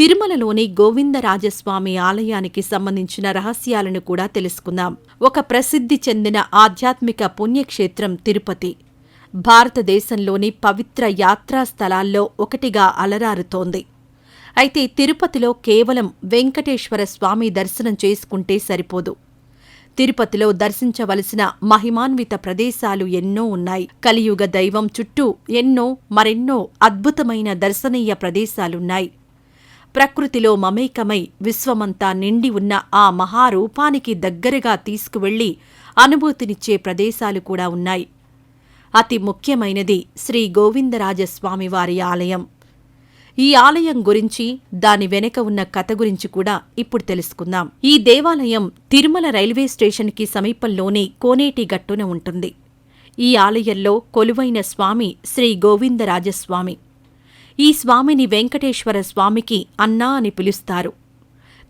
తిరుమలలోని గోవిందరాజస్వామి ఆలయానికి సంబంధించిన రహస్యాలను కూడా తెలుసుకుందాం. ఒక ప్రసిద్ధి చెందిన ఆధ్యాత్మిక పుణ్యక్షేత్రం తిరుపతి. భారతదేశంలోని పవిత్ర యాత్రా స్థలాల్లో ఒకటిగా అలరారుతోంది. అయితే తిరుపతిలో కేవలం వెంకటేశ్వర స్వామి దర్శనం చేసుకుంటే సరిపోదు. తిరుపతిలో దర్శించవలసిన మహిమాన్విత ప్రదేశాలు ఎన్నో ఉన్నాయి. కలియుగ దైవం చుట్టూ ఎన్నో మరెన్నో అద్భుతమైన దర్శనీయ ప్రదేశాలున్నాయి. ప్రకృతిలో మమేకమై విశ్వమంతా నిండి ఉన్న ఆ మహారూపానికి దగ్గరగా తీసుకువెళ్ళి అనుభూతినిచ్చే ప్రదేశాలు కూడా ఉన్నాయి. అతి ముఖ్యమైనది శ్రీ గోవిందరాజస్వామివారి ఆలయం. ఈ ఆలయం గురించి దాని వెనుక ఉన్న కథ గురించి కూడా ఇప్పుడు తెలుసుకుందాం. ఈ దేవాలయం తిరుమల రైల్వే స్టేషన్కి సమీపంలోని కోనేటి గట్టున ఉంటుంది. ఈ ఆలయంలో కొలువైన స్వామి శ్రీ గోవిందరాజస్వామి. ఈ స్వామిని వెంకటేశ్వర స్వామికి అన్నా అని పిలుస్తారు.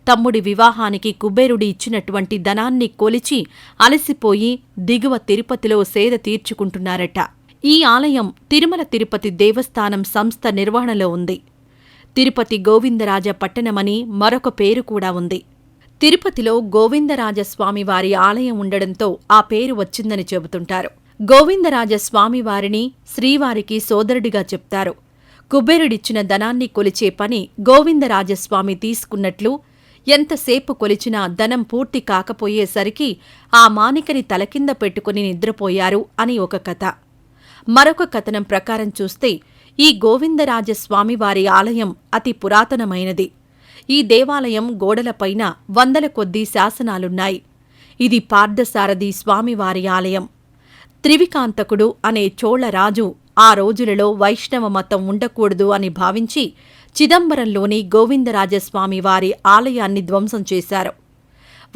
తమ్ముడి వివాహానికి కుబేరుడి ఇచ్చినటువంటి ధనాన్ని కొలిచి అలసిపోయి దిగువ తిరుపతిలో సేద తీర్చుకుంటున్నారట. ఈ ఆలయం తిరుమల తిరుపతి దేవస్థానం సంస్థ నిర్వహణలో ఉంది. తిరుపతి గోవిందరాజ పట్టణమని మరొక పేరు కూడా ఉంది. తిరుపతిలో గోవిందరాజస్వామి వారి ఆలయం ఉండడంతో ఆ పేరు వచ్చిందని చెబుతుంటారు. గోవిందరాజ స్వామివారిని శ్రీవారికి సోదరుడిగా చెప్తారు. కుబేరుడిచ్చిన ధనాన్ని కొలిచే పని గోవిందరాజస్వామి తీసుకున్నట్లు ఎంతసేపు కొలిచినా ధనం పూర్తి కాకపోయేసరికి ఆ మానికని తలకింద పెట్టుకుని నిద్రపోయారు అని ఒక కథ. మరొక కథనం ప్రకారం చూస్తే ఈ గోవిందరాజస్వామివారి ఆలయం అతి పురాతనమైనది. ఈ దేవాలయం గోడలపైన వందల కొద్దీ శాసనాలున్నాయి. ఇది పార్థసారథి స్వామివారి ఆలయం. త్రివికాంతకుడు అనే చోళరాజు ఆ రోజులలో వైష్ణవ మతం ఉండకూడదు అని భావించి చిదంబరంలోని గోవిందరాజస్వామి వారి ఆలయాన్ని ధ్వంసం చేశారు.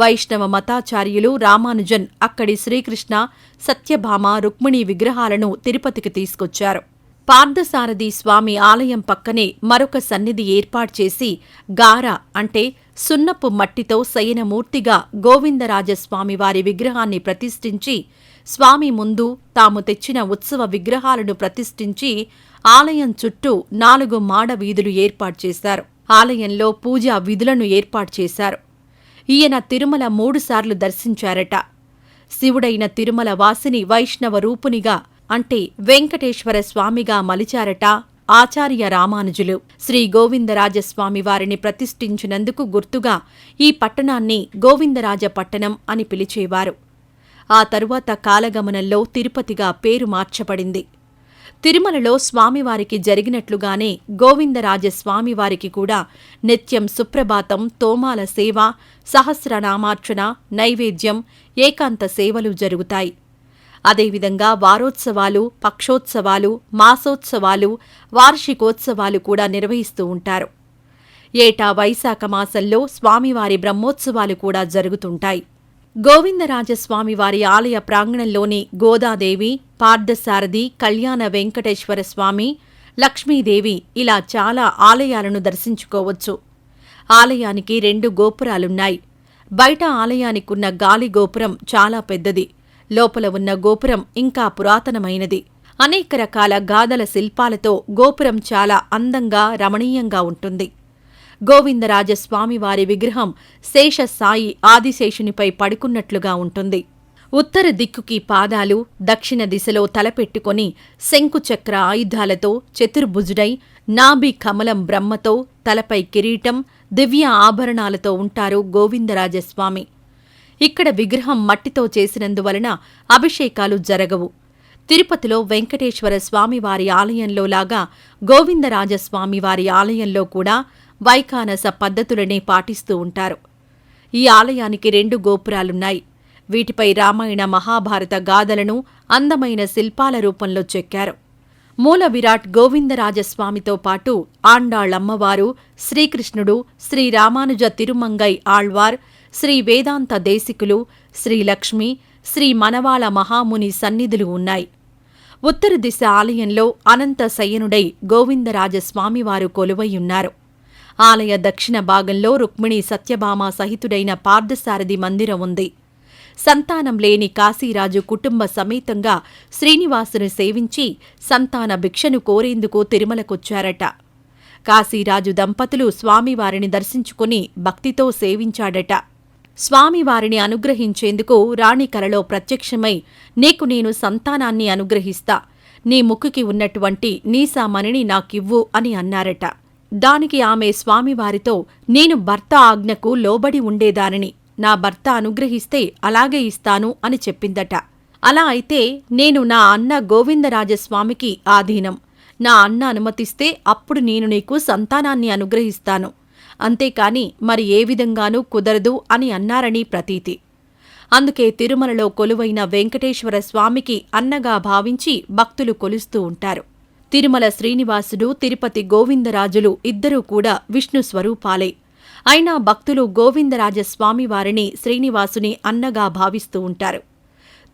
వైష్ణవ మతాచార్యులు రామానుజన్ అక్కడి శ్రీకృష్ణ సత్యభామ రుక్మిణి విగ్రహాలను తిరుపతికి తీసుకొచ్చారు. పార్థసారథి స్వామి ఆలయం పక్కనే మరొక సన్నిధి ఏర్పాటు చేసి గార అంటే సున్నపు మట్టితో శయనమూర్తిగా గోవిందరాజస్వామి వారి విగ్రహాన్ని ప్రతిష్ఠించి స్వామి ముందు తాము తెచ్చిన ఉత్సవ విగ్రహాలను ప్రతిష్ఠించి ఆలయం చుట్టూ నాలుగు మాడ వీధులు ఏర్పాటు చేశారు. ఆలయంలో పూజా విధులను ఏర్పాటు చేశారు. ఈయన తిరుమల మూడుసార్లు దర్శించారట. శివుడైన తిరుమల వాసిని వైష్ణవ రూపునిగా అంటే వెంకటేశ్వర స్వామిగా మలిచారట ఆచార్య రామానుజులు. శ్రీ గోవిందరాజస్వామి వారిని ప్రతిష్ఠించినందుకు గుర్తుగా ఈ పట్టణాన్ని గోవిందరాజ పట్టణం అని పిలిచేవారు. ఆ తరువాత కాలగమనంలో తిరుపతిగా పేరు మార్చబడింది. తిరుమలలో స్వామివారికి జరిగినట్లుగానే గోవిందరాజస్వామివారికి కూడా నిత్యం సుప్రభాతం తోమాల సేవ సహస్రనామార్చన నైవేద్యం ఏకాంత సేవలు జరుగుతాయి. అదేవిధంగా వారోత్సవాలు పక్షోత్సవాలు మాసోత్సవాలు వార్షికోత్సవాలు కూడా నిర్వహిస్తూ ఉంటారు. ఏటా వైశాఖ మాసంలో స్వామివారి బ్రహ్మోత్సవాలు కూడా జరుగుతుంటాయి. గోవిందరాజస్వామివారి ఆలయ ప్రాంగణంలోని గోదాదేవి పార్థసారథి కళ్యాణ వెంకటేశ్వర స్వామి లక్ష్మీదేవి ఇలా చాలా ఆలయాలను దర్శించుకోవచ్చు. ఆలయానికి రెండు గోపురాలున్నాయి. బయట ఆలయానికున్న గాలి గోపురం చాలా పెద్దది. లోపల ఉన్న గోపురం ఇంకా పురాతనమైనది. అనేక రకాల గాథల శిల్పాలతో గోపురం చాలా అందంగా రమణీయంగా ఉంటుంది. గోవిందరాజస్వామివారి విగ్రహం శేష సాయి ఆదిశేషునిపై పడుకున్నట్లుగా ఉంటుంది. ఉత్తర దిక్కుకి పాదాలు దక్షిణ దిశలో తలపెట్టుకొని శంకుచక్ర ఆయుధాలతో చతుర్భుజుడై నాభి కమలం బ్రహ్మతో తలపై కిరీటం దివ్య ఆభరణాలతో ఉంటారు గోవిందరాజస్వామి. ఇక్కడ విగ్రహం మట్టితో చేసినందువలన అభిషేకాలు జరగవు. తిరుపతిలో వెంకటేశ్వర స్వామివారి ఆలయంలోలాగా గోవిందరాజస్వామివారి ఆలయంలో కూడా వైకానస పద్ధతులనే పాటిస్తూ ఉంటారు. ఈ ఆలయానికి రెండు గోపురాలున్నాయి. వీటిపై రామాయణ మహాభారత గాథలను అందమైన శిల్పాల రూపంలో చెక్కారు. మూల విరాట్ గోవిందరాజస్వామితో పాటు ఆండాళ్ళమ్మవారు శ్రీకృష్ణుడు శ్రీరామానుజ తిరుమంగై ఆళ్వార్ శ్రీ వేదాంత దేశికులు శ్రీ లక్ష్మి శ్రీ మనవాళ మహాముని సన్నిధులు ఉన్నాయి. ఉత్తర దిశ ఆలయంలో అనంత శయనుడై గోవిందరాజస్వామివారు కొలువైయున్నారు ఆలయ దక్షిణ భాగంలో రుక్మిణి సత్యభామ సహితుడైన పార్థసారథి మందిరం ఉంది. సంతానం లేని కాశీరాజు కుటుంబ సమేతంగా శ్రీనివాసుని సేవించి సంతాన భిక్షను కోరేందుకు తిరుమలకొచ్చారట. కాశీరాజు దంపతులు స్వామివారిని దర్శించుకుని భక్తితో సేవించాడట. స్వామివారిని అనుగ్రహించేందుకు రాణి కలలో ప్రత్యక్షమై నీకు నేను సంతానాన్ని అనుగ్రహిస్తా. నీ ముక్కుకి ఉన్నటువంటి నీసామణిని నాకివ్వు అని అన్నారట. దానికి ఆమె స్వామివారితో నేను భర్త ఆజ్ఞకు లోబడి ఉండేదానిని నా భర్త అనుగ్రహిస్తే అలాగే ఇస్తాను అని చెప్పిందట. అలా అయితే నేను నా అన్న గోవిందరాజస్వామికి ఆధీనం. నా అన్న అనుమతిస్తే అప్పుడు నేను నీకు సంతానాన్ని అనుగ్రహిస్తాను. అంతేకాని మరి ఏ విధంగానూ కుదరదు అని అన్నారని ప్రతీతి. అందుకే తిరుమలలో కొలువైన వెంకటేశ్వర స్వామికి అన్నగా భావించి భక్తులు కొలుస్తూ ఉంటారు. తిరుమల శ్రీనివాసుడు తిరుపతి గోవిందరాజులు ఇద్దరూ కూడా విష్ణు స్వరూపాలే. అయినా భక్తులు గోవిందరాజస్వామివారిని శ్రీనివాసుని అన్నగా భావిస్తూ ఉంటారు.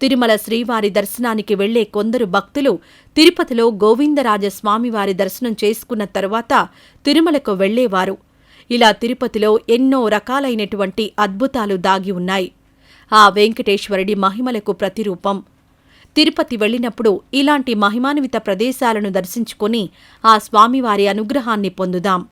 తిరుమల శ్రీవారి దర్శనానికి వెళ్ళే కొందరు భక్తులు తిరుపతిలో గోవిందరాజస్వామివారి దర్శనం చేసుకున్న తరువాత తిరుమలకు వెళ్ళేవారు. ఇలా తిరుపతిలో ఎన్నో రకాలైనటువంటి అద్భుతాలు దాగి ఉన్నాయి. ఆ వెంకటేశ్వరుడి మహిమలకు ప్రతిరూపం. తిరుపతి వెళ్ళినప్పుడు ఇలాంటి మహిమాన్విత ప్రదేశాలను దర్శించుకుని ఆ స్వామివారి అనుగ్రహాన్ని పొందుదాం.